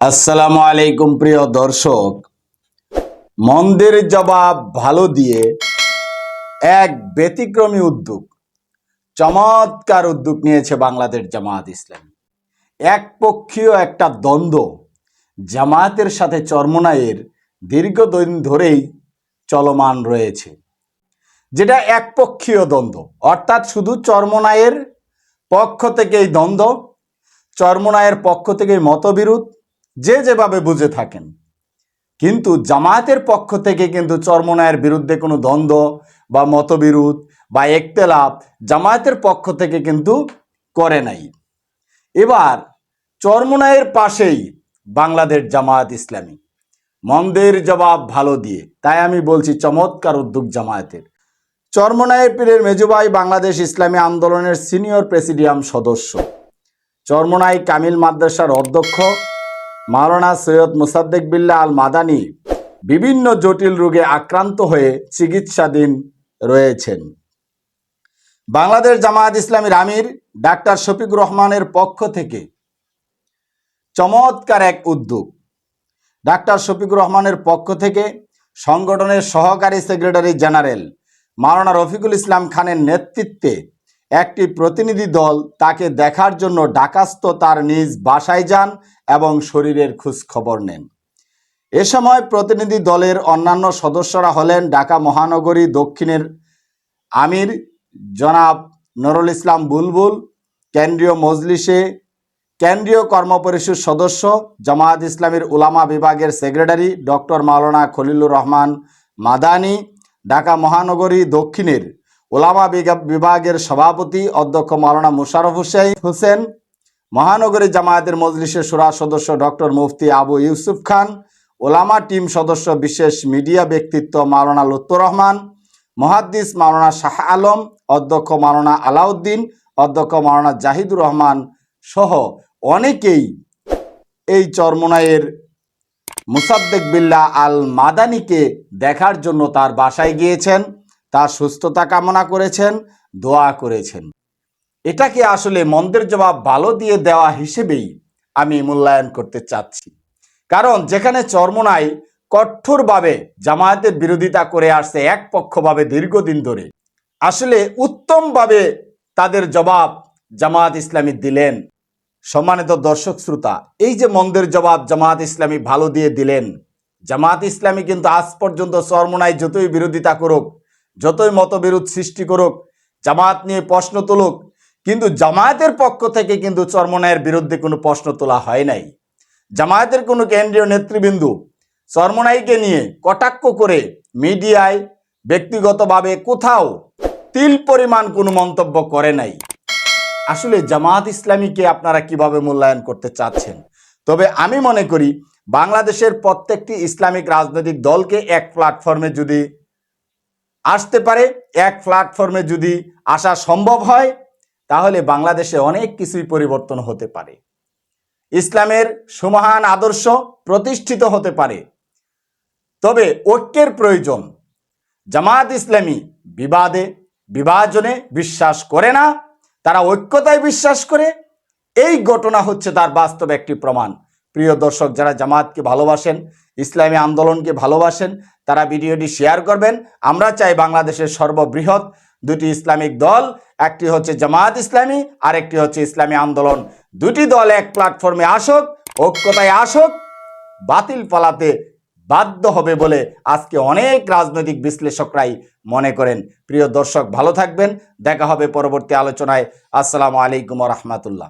আসসালামু আলাইকুম প্রিয় দর্শক। মন্দের জবাব ভালো দিয়ে এক ব্যতিক্রমী উদ্যোগ, চমৎকার উদ্যোগ নিয়েছে বাংলাদেশ জামায়াত ইসলামী। একপক্ষীয় একটা দ্বন্দ্ব জামায়াতের সাথে চরমনায়ের দীর্ঘদিন ধরেই চলমান রয়েছে, যেটা একপক্ষীয় দ্বন্দ্ব। অর্থাৎ শুধু চরমনায়ের পক্ষ থেকে এই দ্বন্দ্ব চরমনায়ের পক্ষ থেকে মতবিরোধ যে যেভাবে বুঝে থাকেন। কিন্তু জামায়াতের পক্ষ থেকে কিন্তু চরমনায়ের বিরুদ্ধে কোনো দ্বন্দ্ব বা মতবিরোধ বা একতেলাপ জামায়াতের পক্ষ থেকে কিন্তু করে নাই। এবার চরমনায়ের পাশেই বাংলাদেশ জামায়াত ইসলামী। মন্দের জবাব ভালো দিয়ে, তাই আমি বলছি চমৎকার উদ্যোগ জামায়াতের। চরমনায়ের পীরের মেজুবাই বাংলাদেশ ইসলামী আন্দোলনের সিনিয়র প্রেসিডিয়াম সদস্য। চরমনাই কামিল মাদ্রাসার অধ্যক্ষ মাওলানা সৈয়দ মুসাদ্দেক বিল্লা আল মাদানি বিভিন্ন জটিল রোগে আক্রান্ত হয়ে চিকিৎসাধীন রয়েছেন। বাংলাদেশ জামায়াত ইসলামীর আমির ডাক্তার শফিক রহমানের পক্ষ থেকে চমৎকার এক উদ্যোগ। ডাক্তার শফিক রহমানের পক্ষ থেকে সংগঠনের সহকারী সেক্রেটারি জেনারেল মাওলানা রফিকুল ইসলাম খানের নেতৃত্বে একটি প্রতিনিধি দল তাকে দেখার জন্য ডাকাস্ত তার নিজ বাসায় যান এবং শরীরের খোঁজ খবর নেন। এ সময় প্রতিনিধি দলের অন্যান্য সদস্যরা হলেন ঢাকা মহানগরী দক্ষিণের আমির জনাব নরুল ইসলাম বুলবুল, কেন্দ্রীয় মজলিসে কেন্দ্রীয় কর্মপরিষদ সদস্য জামায়াত ইসলামের উলামা বিভাগের সেক্রেটারি ডক্টর মাওলানা খলিলুর রহমান মাদানি, ঢাকা মহানগরী দক্ষিণের ওলামা বিভাগের সভাপতি অধ্যক্ষ মাওলানা মুশারফ হুসাইন হোসেন মহানগরী জামায়াতের মজলিসের সুরা সদস্য ডক্টর মুফতি আবু ইউসুফ খান, ওলামা টিম সদস্য বিশেষ মিডিয়া ব্যক্তিত্ব মাওলানা লুত্তুর রহমান, মহাদ্দিস মাওলানা শাহ আলম, অধ্যক্ষ মাওলানা আলাউদ্দিন, অধ্যক্ষ মাওলানা জাহিদুর রহমান সহ অনেকেই এই চরমনায়ের মুসাদ্দেক বিল্লাহ আল মাদানিকে দেখার জন্য তার বাসায় গিয়েছেন, তার সুস্থতা কামনা করেছেন, দোয়া করেছেন। এটাকে আসলে মন্দের জবাব ভালো দিয়ে দেওয়া হিসেবেই আমি মূল্যায়ন করতে চাচ্ছি। কারণ যেখানে চরমনাই কঠোরভাবে জামায়াতের বিরোধিতা করে আসছে একপক্ষভাবে দীর্ঘদিন ধরে। আসলে উত্তমভাবে তাদের জবাব জামায়াত ইসলামী দিলেন। সম্মানিত দর্শক শ্রোতা, এই যে মন্দের জবাব জামায়াত ইসলামী ভালো দিয়ে দিলেন, জামায়াত ইসলামী কিন্তু আজ পর্যন্ত চরমনাই যতই বিরোধিতা করুক, যতই মতবিরোধ সৃষ্টি করুক, জামায়াত নিয়ে প্রশ্ন তুলুক কিন্তু জামায়াতের পক্ষ থেকে কিন্তু চরমনায়ের বিরুদ্ধে কোনো প্রশ্ন তোলা হয় নাই। জামায়াতের কোনো কেন্দ্রীয় নেতৃবৃন্দু চরমনাইকে নিয়ে কটাক্ষ করে মিডিয়ায় ব্যক্তিগতভাবে কোথাও তিল পরিমাণ কোনো মন্তব্য করে নাই। আসলে জামায়াত ইসলামীকে আপনারা কীভাবে মূল্যায়ন করতে চাচ্ছেন? তবে আমি মনে করি বাংলাদেশের প্রত্যেকটি ইসলামিক রাজনৈতিক দলকে এক প্ল্যাটফর্মে যদি আসতে পারে, এক প্ল্যাটফর্মে যদি আসা সম্ভব হয় তাহলে বাংলাদেশে অনেক কিছুই পরিবর্তন হতে পারে। ইসলামের সুমহান আদর্শ প্রতিষ্ঠিত হতে পারে। তবে ঐক্যের প্রয়োজন। জামাত ইসলামী বিবাদে, বিভাজনে বিশ্বাস করে না, তারা ঐক্যতায় বিশ্বাস করে। এই ঘটনা হচ্ছে তার বাস্তব একটি প্রমাণ। প্রিয় দর্শক, যারা জামাতকে ভালোবাসেন, ইসলামী আন্দোলনকে ভালোবাসেন, তারা ভিডিওটি শেয়ার করবেন। আমরা চাই বাংলাদেশের সর্ববৃহৎ দুটি ইসলামিক দল, একটি হচ্ছে জামায়াত ইসলামী আর একটি হচ্ছে ইসলামী আন্দোলন। দুটি দল এক প্ল্যাটফর্মে আসুক, ঐক্যতায় আসুক, বাতিল পালাতে বাধ্য হবে বলে আজকে অনেক রাজনৈতিক বিশ্লেষকরাই মনে করেন। প্রিয় দর্শক, ভালো থাকবেন। দেখা হবে পরবর্তী আলোচনায়। আসসালামু আলাইকুম রহমতুল্লাহ।